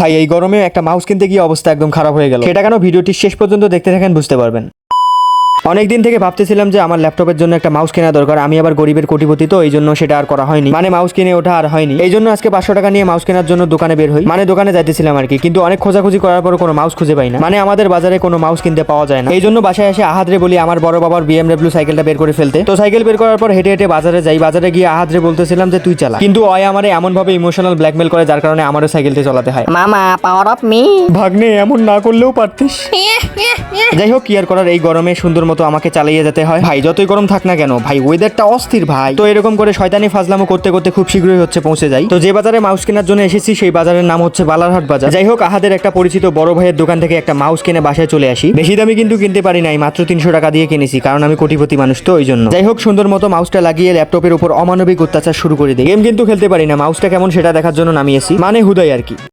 ভাই, এই গরমে একটা মাউস কিনতে গিয়ে অবস্থা একদম খারাপ হয়ে গেল। সেটা কেন ভিডিওটি শেষ পর্যন্ত দেখতে থাকেন বুঝতে পারবেন। অনেকদিন থেকে ভাবতেছিলাম যে আমার ল্যাপটপের জন্য একটা মাউস কেনা দরকার। আমি আবার গরিবের কোটিপতি তো এই জন্য সেটা আর করা হয়নি। মানে মাউস কিনে ওঠা আর হয়নি। এই জন্য আজকে পাঁচশো টাকা নিয়ে মাউস কেনার জন্য দোকানে বের হই। মানে দোকানে যাইতেছিলাম আর কি কিন্তু অনেক খোঁজাখুঁজি করার পর কোনো মাউস খুঁজে পাই না। মানে আমাদের বাজারে কোনো মাউস কিনতে পাওয়া যায় না। এই জন্য বাসায় এসে আহাদরে বলি আমার বড় বাবার বিএমডব্লিউ সাইকেলটা বের করে ফেলতে। তো সাইকেল বের করার পর হেঁটে হেঁটে বাজারে যাই। বাজারে গিয়ে আহাদরে বলতেছিলাম যে তুই চালা। কিন্তু অয় আমার এমন ভাবে ইমোশনাল ব্ল্যাকমেল করে যার কারণে আমারও সাইকেলটি চালাতে হয়। মামা পাওয়ার অফ মি ভাগ্নে এমন না করলেও পারতিস। যাই হোক কি আর করার এই গরমে সুন্দর মতো আমাকে চালিয়ে যেতে হয়। ভাই, যতই গরম থাক না কেন, ভাই ওয়েদারটা অস্থির, ভাই। তো এরকম করে শয়তানি ফাজলামো করতে করতে খুব শীঘ্রই হচ্ছে পৌঁছে যাই। তো যে বাজারে মাউস কেনার জন্য এসেছি, সেই বাজারের নাম হচ্ছে বালারহাট বাজার। যাই হোক, আহাদের একটা পরিচিত বড় ভাইয়ের দোকান থেকে একটা মাউস কিনে বাসায় চলে আসি। বেশি দামি কিন্তু কিনতে পারি নাই, মাত্র তিনশো টাকা দিয়ে কিনেছি, কারণ আমি কোটিপতি মানুষ তো ওই জন্য যাই হোক, সুন্দর মতো মাউসটা লাগিয়ে ল্যাপটপের উপর অমানবিক অত্যাচার শুরু করে দিই। গেম কিন্তু খেলতে পারি না, মাউসটা কেমন সেটা দেখার জন্য নামিয়েছি। মানে হুদাই আর কি।